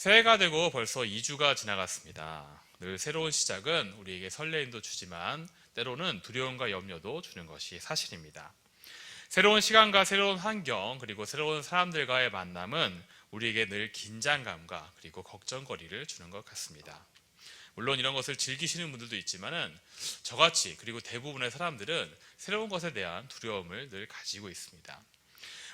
새해가 되고 벌써 2주가 지나갔습니다. 늘 새로운 시작은 우리에게 설레임도 주지만 때로는 두려움과 염려도 주는 것이 사실입니다. 새로운 시간과 새로운 환경 그리고 새로운 사람들과의 만남은 우리에게 늘 긴장감과 그리고 걱정거리를 주는 것 같습니다. 물론 이런 것을 즐기시는 분들도 있지만은 저같이 그리고 대부분의 사람들은 새로운 것에 대한 두려움을 늘 가지고 있습니다.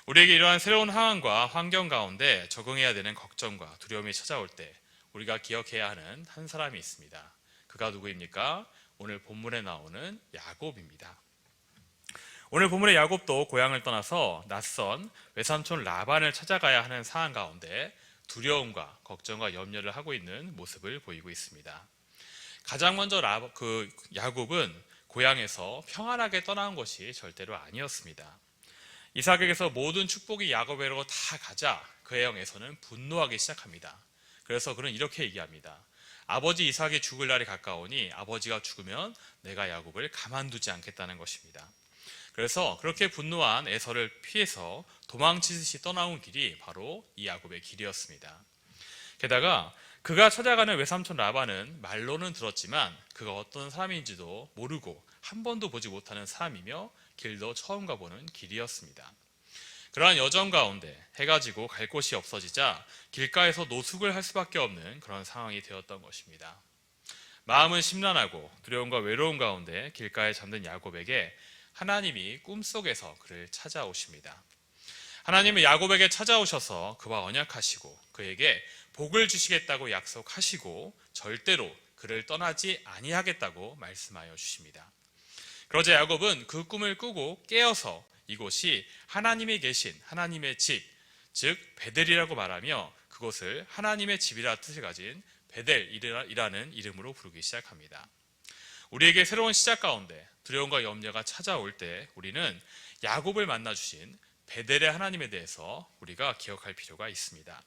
우리에게 이러한 새로운 상황과 환경 가운데 적응해야 되는 걱정과 두려움이 찾아올 때 우리가 기억해야 하는 한 사람이 있습니다. 그가 누구입니까? 오늘 본문에 나오는 야곱입니다. 오늘 본문의 야곱도 고향을 떠나서 낯선 외삼촌 라반을 찾아가야 하는 상황 가운데 두려움과 걱정과 염려를 하고 있는 모습을 보이고 있습니다. 가장 먼저 라, 그 야곱은 고향에서 평안하게 떠나온 것이 절대로 아니었습니다. 이삭에게서 모든 축복이 야곱에로 다 가자 그의 영에서는 분노하기 시작합니다. 그래서 그는 이렇게 얘기합니다. 아버지 이삭이 죽을 날이 가까우니 아버지가 죽으면 내가 야곱을 가만두지 않겠다는 것입니다. 그래서 그렇게 분노한 에서를 피해서 도망치듯이 떠나온 길이 바로 이 야곱의 길이었습니다. 게다가 그가 찾아가는 외삼촌 라반은 말로는 들었지만 그가 어떤 사람인지도 모르고 한 번도 보지 못하는 사람이며 길도 처음 가보는 길이었습니다. 그러한 여정 가운데 해가 지고 갈 곳이 없어지자 길가에서 노숙을 할 수밖에 없는 그런 상황이 되었던 것입니다. 마음은 심란하고 두려움과 외로움 가운데 길가에 잠든 야곱에게 하나님이 꿈속에서 그를 찾아오십니다. 하나님은 야곱에게 찾아오셔서 그와 언약하시고 그에게 복을 주시겠다고 약속하시고 절대로 그를 떠나지 아니하겠다고 말씀하여 주십니다. 그러자 야곱은 그 꿈을 꾸고 깨어서 이곳이 하나님이 계신 하나님의 집, 즉 베델이라고 말하며 그곳을 하나님의 집이라 뜻을 가진 베델이라는 이름으로 부르기 시작합니다. 우리에게 새로운 시작 가운데 두려움과 염려가 찾아올 때 우리는 야곱을 만나 주신 베델의 하나님에 대해서 우리가 기억할 필요가 있습니다.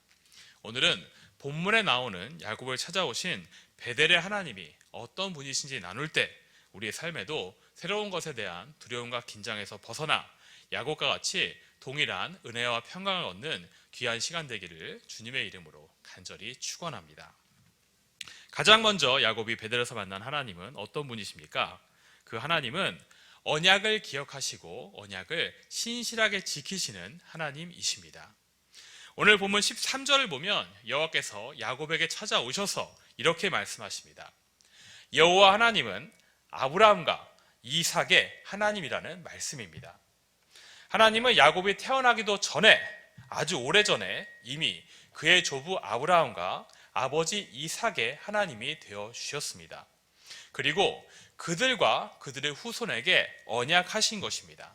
오늘은 본문에 나오는 야곱을 찾아오신 베델의 하나님이 어떤 분이신지 나눌 때 우리의 삶에도 새로운 것에 대한 두려움과 긴장에서 벗어나 야곱과 같이 동일한 은혜와 평강을 얻는 귀한 시간 되기를 주님의 이름으로 간절히 축원합니다. 가장 먼저 야곱이 베델에서 만난 하나님은 어떤 분이십니까? 그 하나님은 언약을 기억하시고 언약을 신실하게 지키시는 하나님이십니다. 오늘 본문 13절을 보면 여호와께서 야곱에게 찾아오셔서 이렇게 말씀하십니다. 여호와 하나님은 아브라함과 이삭의 하나님이라는 말씀입니다. 하나님은 야곱이 태어나기도 전에 아주 오래전에 이미 그의 조부 아브라함과 아버지 이삭의 하나님이 되어 주셨습니다. 그리고 그들과 그들의 후손에게 언약하신 것입니다.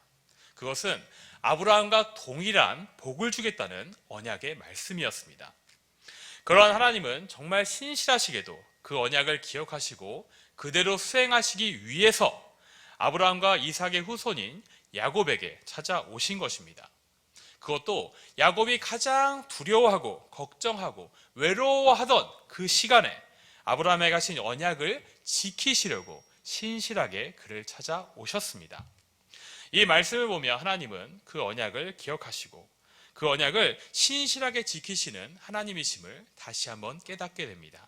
그것은 아브라함과 동일한 복을 주겠다는 언약의 말씀이었습니다. 그러한 하나님은 정말 신실하시게도 그 언약을 기억하시고 그대로 수행하시기 위해서 아브라함과 이삭의 후손인 야곱에게 찾아오신 것입니다. 그것도 야곱이 가장 두려워하고 걱정하고 외로워하던 그 시간에 아브라함에 가신 언약을 지키시려고 신실하게 그를 찾아오셨습니다. 이 말씀을 보며 하나님은 그 언약을 기억하시고 그 언약을 신실하게 지키시는 하나님이심을 다시 한번 깨닫게 됩니다.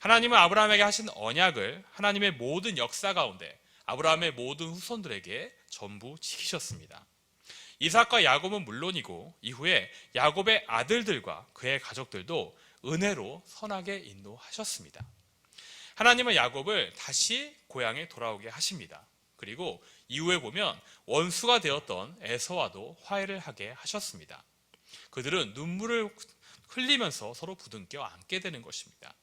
하나님은 아브라함에게 하신 언약을 하나님의 모든 역사 가운데 아브라함의 모든 후손들에게 전부 지키셨습니다. 이삭과 야곱은 물론이고 이후에 야곱의 아들들과 그의 가족들도 은혜로 선하게 인도하셨습니다. 하나님은 야곱을 다시 고향에 돌아오게 하십니다. 그리고 이후에 보면 원수가 되었던 에서와도 화해를 하게 하셨습니다. 그들은 눈물을 흘리면서 서로 부둥켜 안게 되는 것입니다.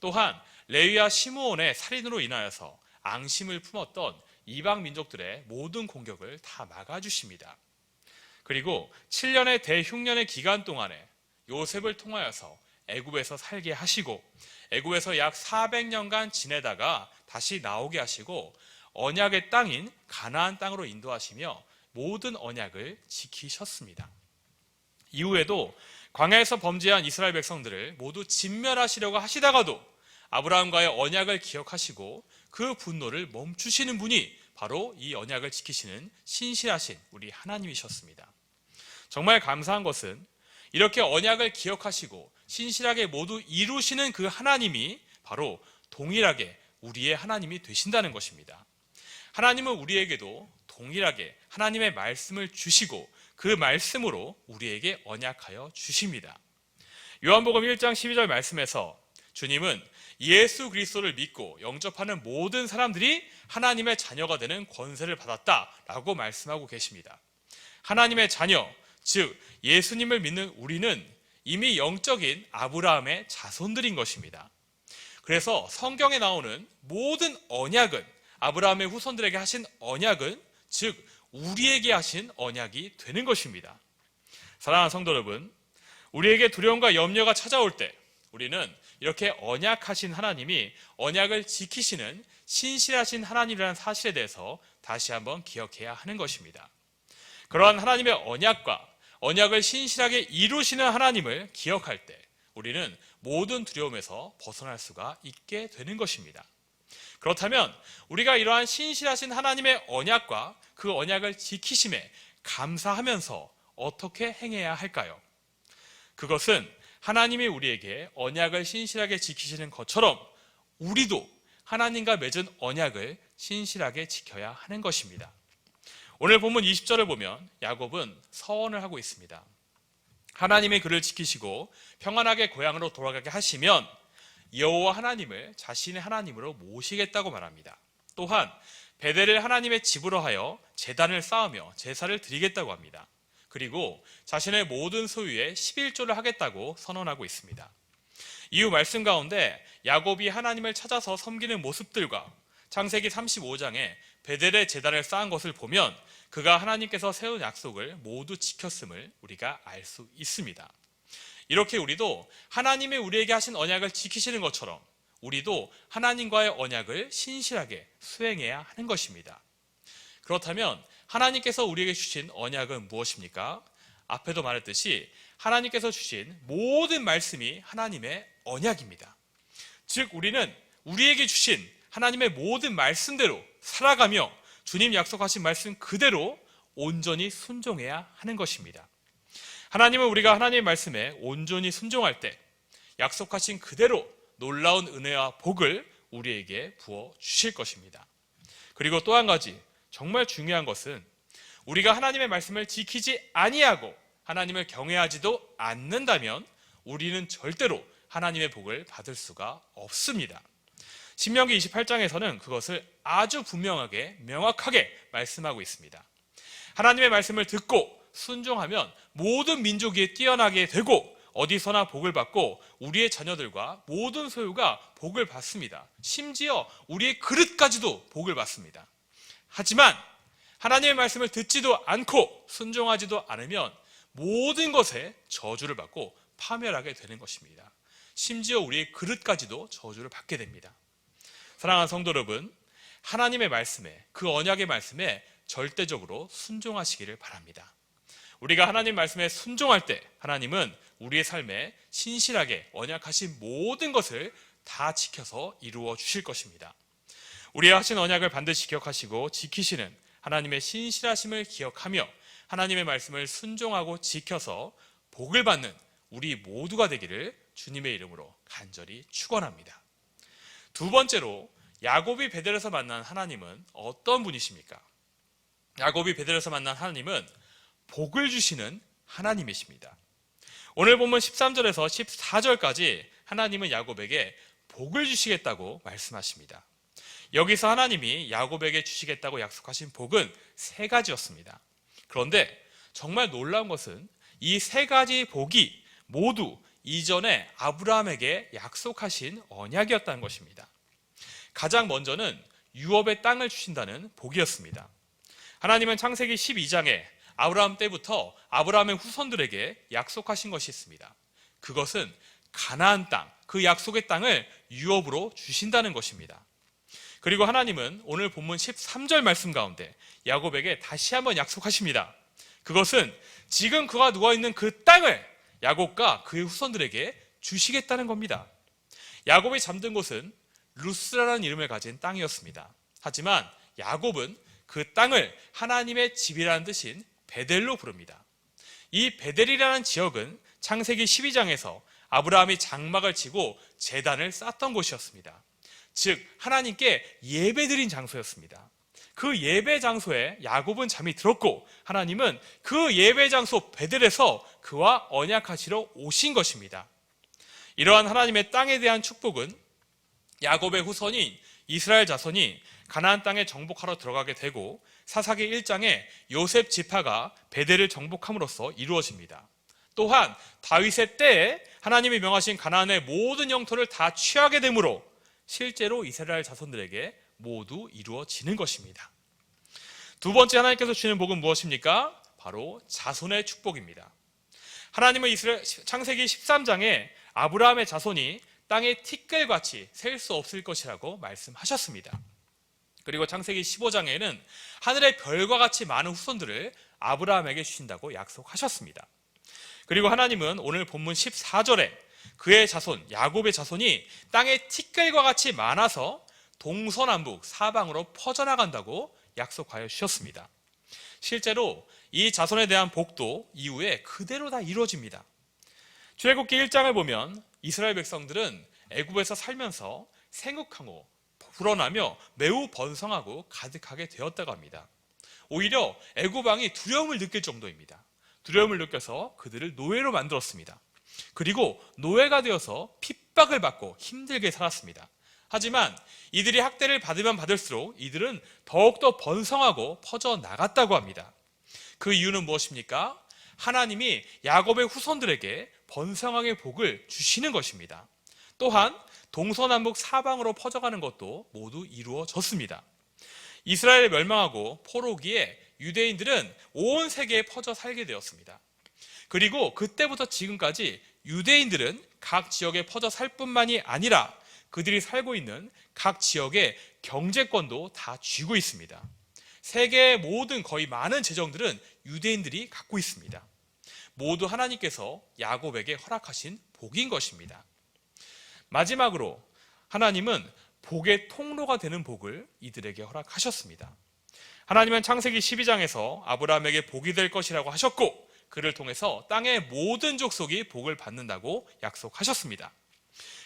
또한 레위와 시므온의 살인으로 인하여서 앙심을 품었던 이방 민족들의 모든 공격을 다 막아주십니다. 그리고 7년의 대흉년의 기간 동안에 요셉을 통하여서 애굽에서 살게 하시고 애굽에서 약 400년간 지내다가 다시 나오게 하시고 언약의 땅인 가나안 땅으로 인도하시며 모든 언약을 지키셨습니다. 이후에도 광야에서 범죄한 이스라엘 백성들을 모두 진멸하시려고 하시다가도 아브라함과의 언약을 기억하시고 그 분노를 멈추시는 분이 바로 이 언약을 지키시는 신실하신 우리 하나님이셨습니다. 정말 감사한 것은 이렇게 언약을 기억하시고 신실하게 모두 이루시는 그 하나님이 바로 동일하게 우리의 하나님이 되신다는 것입니다. 하나님은 우리에게도 동일하게 하나님의 말씀을 주시고 그 말씀으로 우리에게 언약하여 주십니다. 요한복음 1장 12절 말씀에서 주님은 예수 그리스도를 믿고 영접하는 모든 사람들이 하나님의 자녀가 되는 권세를 받았다라고 말씀하고 계십니다. 하나님의 자녀, 즉 예수님을 믿는 우리는 이미 영적인 아브라함의 자손들인 것입니다. 그래서 성경에 나오는 모든 언약은 아브라함의 후손들에게 하신 언약은 즉 우리에게 하신 언약이 되는 것입니다. 사랑하는 성도 여러분, 우리에게 두려움과 염려가 찾아올 때 우리는 이렇게 언약하신 하나님이 언약을 지키시는 신실하신 하나님이라는 사실에 대해서 다시 한번 기억해야 하는 것입니다. 그러한 하나님의 언약과 언약을 신실하게 이루시는 하나님을 기억할 때 우리는 모든 두려움에서 벗어날 수가 있게 되는 것입니다. 그렇다면 우리가 이러한 신실하신 하나님의 언약과 그 언약을 지키심에 감사하면서 어떻게 행해야 할까요? 그것은 하나님이 우리에게 언약을 신실하게 지키시는 것처럼 우리도 하나님과 맺은 언약을 신실하게 지켜야 하는 것입니다. 오늘 본문 20절을 보면 야곱은 서원을 하고 있습니다. 하나님의 그를 지키시고 평안하게 고향으로 돌아가게 하시면 여호와 하나님을 자신의 하나님으로 모시겠다고 말합니다. 또한 베델을 하나님의 집으로 하여 제단을 쌓으며 제사를 드리겠다고 합니다. 그리고 자신의 모든 소유에 11조를 하겠다고 선언하고 있습니다. 이후 말씀 가운데 야곱이 하나님을 찾아서 섬기는 모습들과 창세기 35장에 베델의 제단을 쌓은 것을 보면 그가 하나님께서 세운 약속을 모두 지켰음을 우리가 알 수 있습니다. 이렇게 우리도 하나님의 우리에게 하신 언약을 지키시는 것처럼 우리도 하나님과의 언약을 신실하게 수행해야 하는 것입니다. 그렇다면 하나님께서 우리에게 주신 언약은 무엇입니까? 앞에도 말했듯이 하나님께서 주신 모든 말씀이 하나님의 언약입니다. 즉, 우리는 우리에게 주신 하나님의 모든 말씀대로 살아가며 주님 약속하신 말씀 그대로 온전히 순종해야 하는 것입니다. 하나님은 우리가 하나님의 말씀에 온전히 순종할 때 약속하신 그대로 놀라운 은혜와 복을 우리에게 부어 주실 것입니다. 그리고 또 한 가지 정말 중요한 것은 우리가 하나님의 말씀을 지키지 아니하고 하나님을 경외하지도 않는다면 우리는 절대로 하나님의 복을 받을 수가 없습니다. 신명기 28장에서는 그것을 아주 분명하게 명확하게 말씀하고 있습니다. 하나님의 말씀을 듣고 순종하면 모든 민족이 뛰어나게 되고 어디서나 복을 받고 우리의 자녀들과 모든 소유가 복을 받습니다. 심지어 우리의 그릇까지도 복을 받습니다. 하지만 하나님의 말씀을 듣지도 않고 순종하지도 않으면 모든 것에 저주를 받고 파멸하게 되는 것입니다. 심지어 우리의 그릇까지도 저주를 받게 됩니다. 사랑하는 성도 여러분, 하나님의 말씀에 그 언약의 말씀에 절대적으로 순종하시기를 바랍니다. 우리가 하나님 말씀에 순종할 때 하나님은 우리의 삶에 신실하게 언약하신 모든 것을 다 지켜서 이루어 주실 것입니다. 우리의 하신 언약을 반드시 기억하시고 지키시는 하나님의 신실하심을 기억하며 하나님의 말씀을 순종하고 지켜서 복을 받는 우리 모두가 되기를 주님의 이름으로 간절히 축원합니다. 두 번째로 야곱이 베델에서 만난 하나님은 어떤 분이십니까? 야곱이 베델에서 만난 하나님은 복을 주시는 하나님이십니다. 오늘 보면 13절에서 14절까지 하나님은 야곱에게 복을 주시겠다고 말씀하십니다. 여기서 하나님이 야곱에게 주시겠다고 약속하신 복은 세 가지였습니다. 그런데 정말 놀라운 것은 이 세 가지 복이 모두 이전에 아브라함에게 약속하신 언약이었다는 것입니다. 가장 먼저는 유업의 땅을 주신다는 복이었습니다. 하나님은 창세기 12장에 아브라함 때부터 아브라함의 후손들에게 약속하신 것이 있습니다. 그것은 가나안 땅, 그 약속의 땅을 유업으로 주신다는 것입니다. 그리고 하나님은 오늘 본문 13절 말씀 가운데 야곱에게 다시 한번 약속하십니다. 그것은 지금 그가 누워 있는 그 땅을 야곱과 그의 후손들에게 주시겠다는 겁니다. 야곱이 잠든 곳은 루스라는 이름을 가진 땅이었습니다. 하지만 야곱은 그 땅을 하나님의 집이라는 뜻인 베델로 부릅니다. 이 베델이라는 지역은 창세기 12장에서 아브라함이 장막을 치고 재단을 쌓던 곳이었습니다. 즉 하나님께 예배드린 장소였습니다. 그 예배 장소에 야곱은 잠이 들었고 하나님은 그 예배 장소 베델에서 그와 언약하시러 오신 것입니다. 이러한 하나님의 땅에 대한 축복은 야곱의 후손인 이스라엘 자손이 가나안 땅에 정복하러 들어가게 되고 사사기 1장에 요셉 지파가 베델을 정복함으로써 이루어집니다. 또한 다윗의 때에 하나님이 명하신 가나안의 모든 영토를 다 취하게 되므로 실제로 이스라엘 자손들에게 모두 이루어지는 것입니다. 두 번째 하나님께서 주시는 복은 무엇입니까? 바로 자손의 축복입니다. 하나님은 이스라엘 창세기 13장에 아브라함의 자손이 땅의 티끌같이 셀 수 없을 것이라고 말씀하셨습니다. 그리고 창세기 15장에는 하늘의 별과 같이 많은 후손들을 아브라함에게 주신다고 약속하셨습니다. 그리고 하나님은 오늘 본문 14절에 그의 자손 야곱의 자손이 땅의 티끌과 같이 많아서 동서남북 사방으로 퍼져나간다고 약속하여 주셨습니다. 실제로 이 자손에 대한 복도 이후에 그대로 다 이루어집니다. 출애굽기 1장을 보면 이스라엘 백성들은 애굽에서 살면서 생육하고 불어나며 매우 번성하고 가득하게 되었다고 합니다. 오히려 애굽 왕이 두려움을 느낄 정도입니다. 두려움을 느껴서 그들을 노예로 만들었습니다. 그리고 노예가 되어서 핍박을 받고 힘들게 살았습니다. 하지만 이들이 학대를 받으면 받을수록 이들은 더욱더 번성하고 퍼져 나갔다고 합니다. 그 이유는 무엇입니까? 하나님이 야곱의 후손들에게 번성하게 복을 주시는 것입니다. 또한 동서남북 사방으로 퍼져가는 것도 모두 이루어졌습니다. 이스라엘이 멸망하고 포로기에 유대인들은 온 세계에 퍼져 살게 되었습니다. 그리고 그때부터 지금까지 유대인들은 각 지역에 퍼져 살 뿐만이 아니라 그들이 살고 있는 각 지역의 경제권도 다 쥐고 있습니다. 세계의 모든 거의 많은 재정들은 유대인들이 갖고 있습니다. 모두 하나님께서 야곱에게 허락하신 복인 것입니다. 마지막으로 하나님은 복의 통로가 되는 복을 이들에게 허락하셨습니다. 하나님은 창세기 12장에서 아브라함에게 복이 될 것이라고 하셨고 그를 통해서 땅의 모든 족속이 복을 받는다고 약속하셨습니다.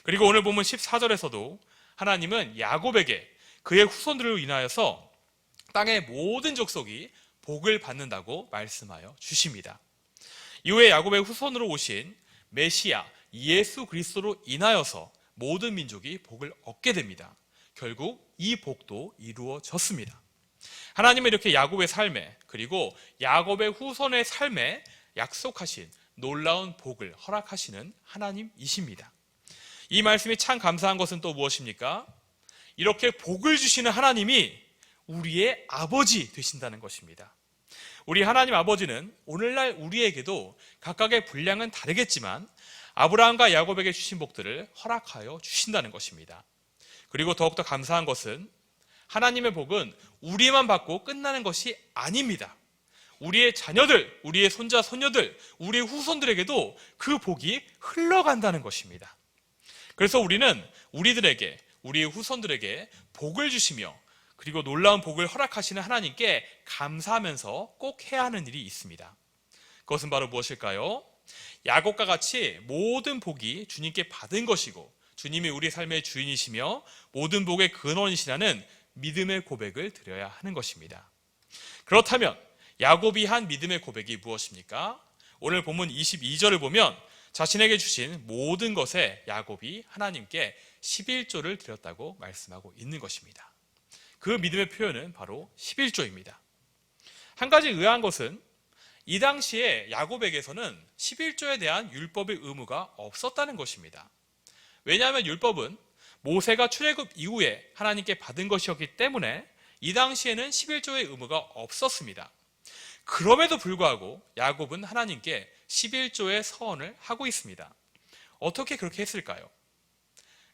그리고 오늘 보면 14절에서도 하나님은 야곱에게 그의 후손들로 인하여서 땅의 모든 족속이 복을 받는다고 말씀하여 주십니다. 이후에 야곱의 후손으로 오신 메시아 예수 그리스도로 인하여서 모든 민족이 복을 얻게 됩니다. 결국 이 복도 이루어졌습니다. 하나님은 이렇게 야곱의 삶에 그리고 야곱의 후손의 삶에 약속하신 놀라운 복을 허락하시는 하나님이십니다. 이 말씀이 참 감사한 것은 또 무엇입니까? 이렇게 복을 주시는 하나님이 우리의 아버지 되신다는 것입니다. 우리 하나님 아버지는 오늘날 우리에게도 각각의 분량은 다르겠지만 아브라함과 야곱에게 주신 복들을 허락하여 주신다는 것입니다. 그리고 더욱더 감사한 것은 하나님의 복은 우리만 받고 끝나는 것이 아닙니다. 우리의 자녀들, 우리의 손자, 손녀들, 우리의 후손들에게도 그 복이 흘러간다는 것입니다. 그래서 우리는 우리들에게, 우리의 후손들에게 복을 주시며 그리고 놀라운 복을 허락하시는 하나님께 감사하면서 꼭 해야 하는 일이 있습니다. 그것은 바로 무엇일까요? 야곱과 같이 모든 복이 주님께 받은 것이고 주님이 우리 삶의 주인이시며 모든 복의 근원이시라는 믿음의 고백을 드려야 하는 것입니다. 그렇다면 야곱이 한 믿음의 고백이 무엇입니까? 오늘 본문 22절을 보면 자신에게 주신 모든 것에 야곱이 하나님께 11조를 드렸다고 말씀하고 있는 것입니다. 그 믿음의 표현은 바로 11조입니다. 한 가지 의아한 것은 이 당시에 야곱에게서는 11조에 대한 율법의 의무가 없었다는 것입니다. 왜냐하면 율법은 모세가 출애굽 이후에 하나님께 받은 것이었기 때문에 이 당시에는 11조의 의무가 없었습니다. 그럼에도 불구하고 야곱은 하나님께 11조의 서원을 하고 있습니다. 어떻게 그렇게 했을까요?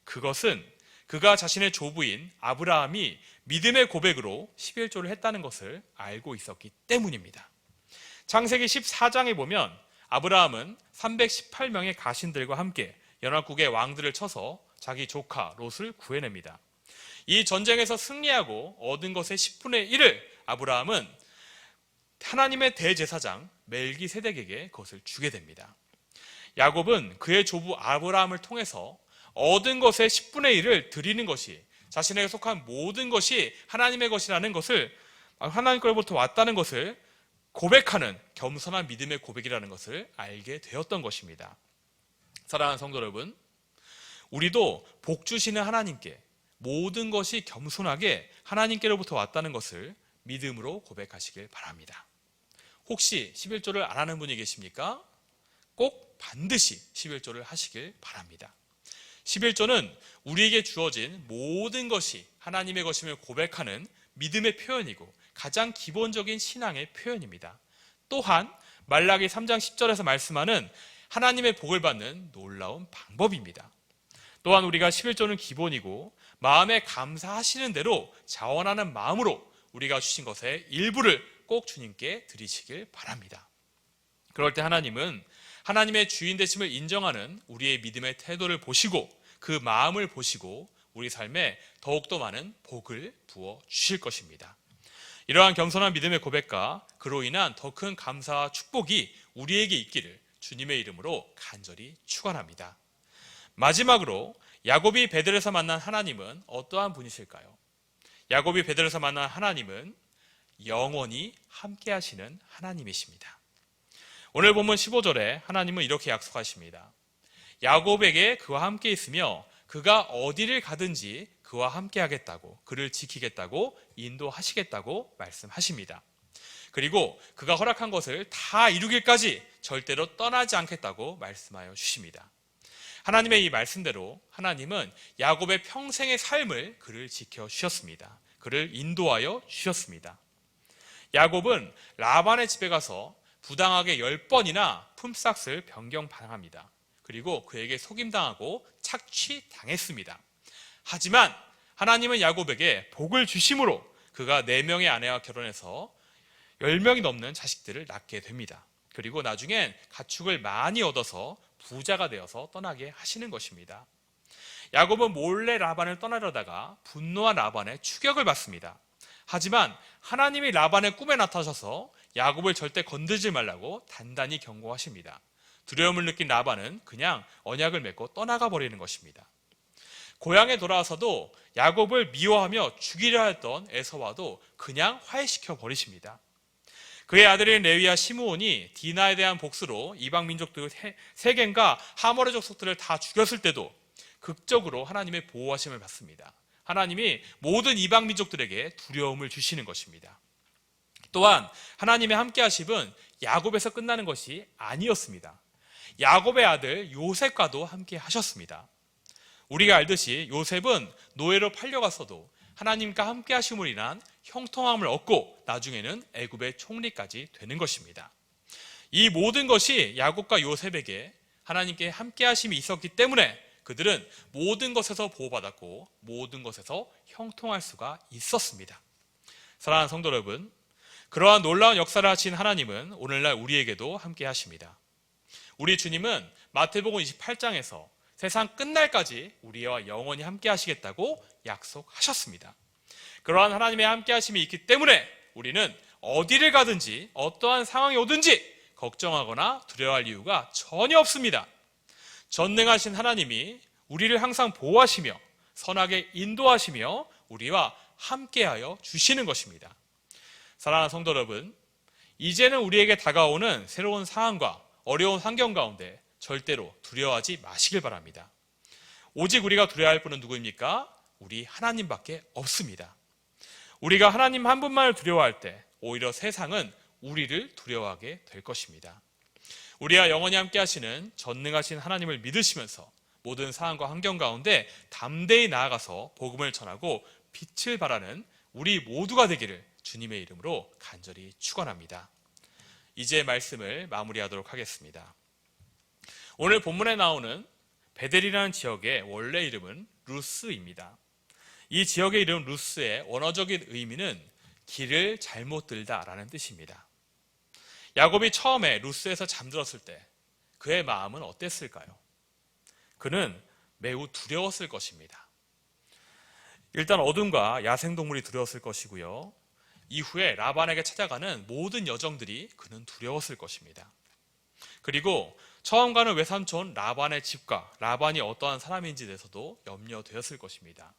그것은 그가 자신의 조부인 아브라함이 믿음의 고백으로 11조를 했다는 것을 알고 있었기 때문입니다. 창세기 14장에 보면 아브라함은 318명의 가신들과 함께 연합국의 왕들을 쳐서 자기 조카 롯을 구해냅니다. 이 전쟁에서 승리하고 얻은 것의 10분의 1을 아브라함은 하나님의 대제사장 멜기세덱에게 그것을 주게 됩니다. 야곱은 그의 조부 아브라함을 통해서 얻은 것의 10분의 1을 드리는 것이 자신에게 속한 모든 것이 하나님의 것이라는 것을 하나님 걸부터 왔다는 것을 고백하는 겸손한 믿음의 고백이라는 것을 알게 되었던 것입니다. 사랑하는 성도 여러분, 우리도 복 주시는 하나님께 모든 것이 겸손하게 하나님께로부터 왔다는 것을 믿음으로 고백하시길 바랍니다. 혹시 11조를 안 하는 분이 계십니까? 꼭 반드시 11조를 하시길 바랍니다. 11조는 우리에게 주어진 모든 것이 하나님의 것임을 고백하는 믿음의 표현이고 가장 기본적인 신앙의 표현입니다. 또한 말라기 3장 10절에서 말씀하는 하나님의 복을 받는 놀라운 방법입니다. 또한 우리가 11조는 기본이고 마음에 감사하시는 대로 자원하는 마음으로 우리가 주신 것의 일부를 꼭 주님께 드리시길 바랍니다. 그럴 때 하나님은 하나님의 주인 되심을 인정하는 우리의 믿음의 태도를 보시고 그 마음을 보시고 우리 삶에 더욱더 많은 복을 부어 주실 것입니다. 이러한 겸손한 믿음의 고백과 그로 인한 더 큰 감사와 축복이 우리에게 있기를 주님의 이름으로 간절히 축원합니다. 마지막으로 야곱이 베들에서 만난 하나님은 어떠한 분이실까요? 야곱이 베들에서 만난 하나님은 영원히 함께 하시는 하나님이십니다. 오늘 본문 15절에 하나님은 이렇게 약속하십니다. 야곱에게 그와 함께 있으며 그가 어디를 가든지 그와 함께 하겠다고 그를 지키겠다고 인도하시겠다고 말씀하십니다. 그리고 그가 허락한 것을 다 이루길까지 절대로 떠나지 않겠다고 말씀하여 주십니다. 하나님의 이 말씀대로 하나님은 야곱의 평생의 삶을 그를 지켜 주셨습니다. 그를 인도하여 주셨습니다. 야곱은 라반의 집에 가서 부당하게 열 번이나 품삯을 변경당합니다. 그리고 그에게 속임당하고 착취당했습니다. 하지만 하나님은 야곱에게 복을 주심으로 그가 네 명의 아내와 결혼해서 열 명이 넘는 자식들을 낳게 됩니다. 그리고 나중엔 가축을 많이 얻어서 부자가 되어서 떠나게 하시는 것입니다. 야곱은 몰래 라반을 떠나려다가 분노한 라반의 추격을 받습니다. 하지만 하나님이 라반의 꿈에 나타나셔서 야곱을 절대 건들지 말라고 단단히 경고하십니다. 두려움을 느낀 라반은 그냥 언약을 맺고 떠나가 버리는 것입니다. 고향에 돌아와서도 야곱을 미워하며 죽이려 했던 에서와도 그냥 화해시켜 버리십니다. 그의 아들인 레위와 시므온이 디나에 대한 복수로 이방 민족들 세겜과 하모레 족속들을 다 죽였을 때도 극적으로 하나님의 보호하심을 받습니다. 하나님이 모든 이방 민족들에게 두려움을 주시는 것입니다. 또한 하나님의 함께 하심은 야곱에서 끝나는 것이 아니었습니다. 야곱의 아들 요셉과도 함께 하셨습니다. 우리가 알듯이 요셉은 노예로 팔려갔어도 하나님과 함께 하심으로 인한 형통함을 얻고 나중에는 애굽의 총리까지 되는 것입니다. 이 모든 것이 야곱과 요셉에게 하나님께 함께 하심이 있었기 때문에 그들은 모든 것에서 보호받았고 모든 것에서 형통할 수가 있었습니다. 사랑하는 성도 여러분, 그러한 놀라운 역사를 하신 하나님은 오늘날 우리에게도 함께 하십니다. 우리 주님은 마태복음 28장에서 세상 끝날까지 우리와 영원히 함께 하시겠다고 약속하셨습니다. 그러한 하나님의 함께 하심이 있기 때문에 우리는 어디를 가든지 어떠한 상황이 오든지 걱정하거나 두려워할 이유가 전혀 없습니다. 전능하신 하나님이 우리를 항상 보호하시며 선하게 인도하시며 우리와 함께하여 주시는 것입니다. 사랑하는 성도 여러분, 이제는 우리에게 다가오는 새로운 상황과 어려운 환경 가운데 절대로 두려워하지 마시길 바랍니다. 오직 우리가 두려워할 분은 누구입니까? 우리 하나님밖에 없습니다. 우리가 하나님 한 분만을 두려워할 때 오히려 세상은 우리를 두려워하게 될 것입니다. 우리와 영원히 함께 하시는 전능하신 하나님을 믿으시면서 모든 상황과 환경 가운데 담대히 나아가서 복음을 전하고 빛을 발하는 우리 모두가 되기를 주님의 이름으로 간절히 축원합니다. 이제 말씀을 마무리하도록 하겠습니다. 오늘 본문에 나오는 베델이라는 지역의 원래 이름은 루스입니다. 이 지역의 이름 루스의 원어적인 의미는 길을 잘못 들다라는 뜻입니다. 야곱이 처음에 루스에서 잠들었을 때 그의 마음은 어땠을까요? 그는 매우 두려웠을 것입니다. 일단 어둠과 야생동물이 두려웠을 것이고요. 이후에 라반에게 찾아가는 모든 여정들이 그는 두려웠을 것입니다. 그리고 처음 가는 외삼촌 라반의 집과 라반이 어떠한 사람인지에 대해서도 염려되었을 것입니다.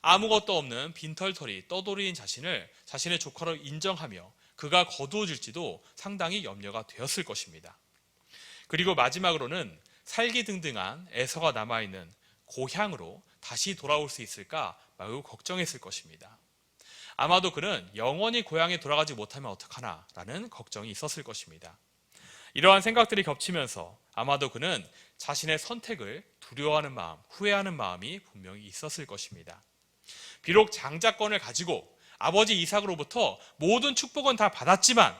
아무것도 없는 빈털털이 떠돌이인 자신을 자신의 조카로 인정하며 그가 거두어질지도 상당히 염려가 되었을 것입니다. 그리고 마지막으로는 살기 등등한 애서가 남아있는 고향으로 다시 돌아올 수 있을까 매우 걱정했을 것입니다. 아마도 그는 영원히 고향에 돌아가지 못하면 어떡하나 라는 걱정이 있었을 것입니다. 이러한 생각들이 겹치면서 아마도 그는 자신의 선택을 두려워하는 마음, 후회하는 마음이 분명히 있었을 것입니다. 비록 장자권을 가지고 아버지 이삭으로부터 모든 축복은 다 받았지만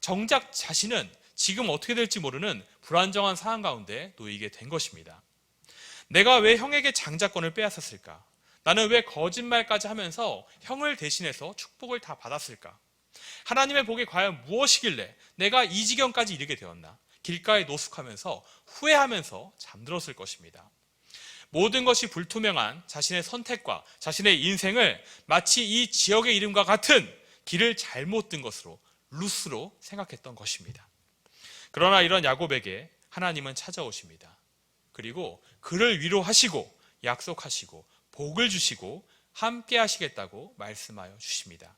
정작 자신은 지금 어떻게 될지 모르는 불안정한 상황 가운데 놓이게 된 것입니다. 내가 왜 형에게 장자권을 빼앗았을까? 나는 왜 거짓말까지 하면서 형을 대신해서 축복을 다 받았을까? 하나님의 복이 과연 무엇이길래 내가 이 지경까지 이르게 되었나? 길가에 노숙하면서 후회하면서 잠들었을 것입니다. 모든 것이 불투명한 자신의 선택과 자신의 인생을 마치 이 지역의 이름과 같은 길을 잘못 든 것으로 루스로 생각했던 것입니다. 그러나 이런 야곱에게 하나님은 찾아오십니다. 그리고 그를 위로하시고 약속하시고 복을 주시고 함께 하시겠다고 말씀하여 주십니다.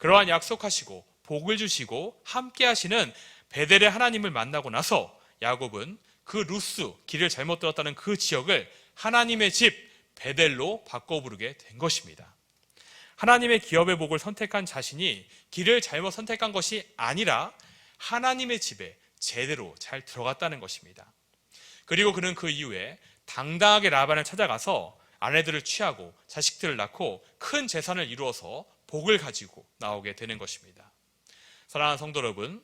그러한 약속하시고 복을 주시고 함께 하시는 베델의 하나님을 만나고 나서 야곱은 그 루스 길을 잘못 들었다는 그 지역을 하나님의 집 베델로 바꿔 부르게 된 것입니다. 하나님의 기업의 복을 선택한 자신이 길을 잘못 선택한 것이 아니라 하나님의 집에 제대로 잘 들어갔다는 것입니다. 그리고 그는 그 이후에 당당하게 라반을 찾아가서 아내들을 취하고 자식들을 낳고 큰 재산을 이루어서 복을 가지고 나오게 되는 것입니다. 사랑하는 성도 여러분,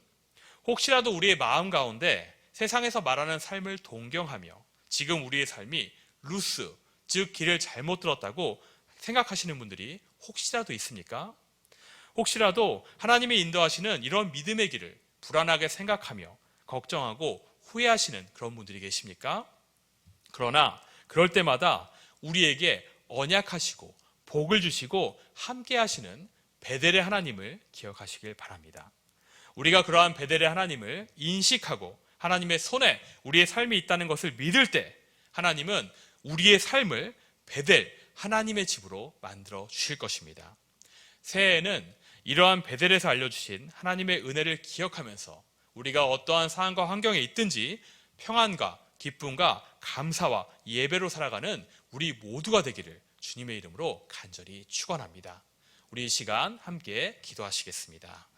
혹시라도 우리의 마음 가운데 세상에서 말하는 삶을 동경하며 지금 우리의 삶이 루스, 즉 길을 잘못 들었다고 생각하시는 분들이 혹시라도 있습니까? 혹시라도 하나님이 인도하시는 이런 믿음의 길을 불안하게 생각하며 걱정하고 후회하시는 그런 분들이 계십니까? 그러나 그럴 때마다 우리에게 언약하시고 복을 주시고 함께 하시는 베델의 하나님을 기억하시길 바랍니다. 우리가 그러한 베델의 하나님을 인식하고 하나님의 손에 우리의 삶이 있다는 것을 믿을 때 하나님은 우리의 삶을 베델 하나님의 집으로 만들어 주실 것입니다. 새해에는 이러한 베델에서 알려주신 하나님의 은혜를 기억하면서 우리가 어떠한 상황과 환경에 있든지 평안과 기쁨과 감사와 예배로 살아가는 우리 모두가 되기를 주님의 이름으로 간절히 축원합니다. 우리 이 시간 함께 기도하시겠습니다.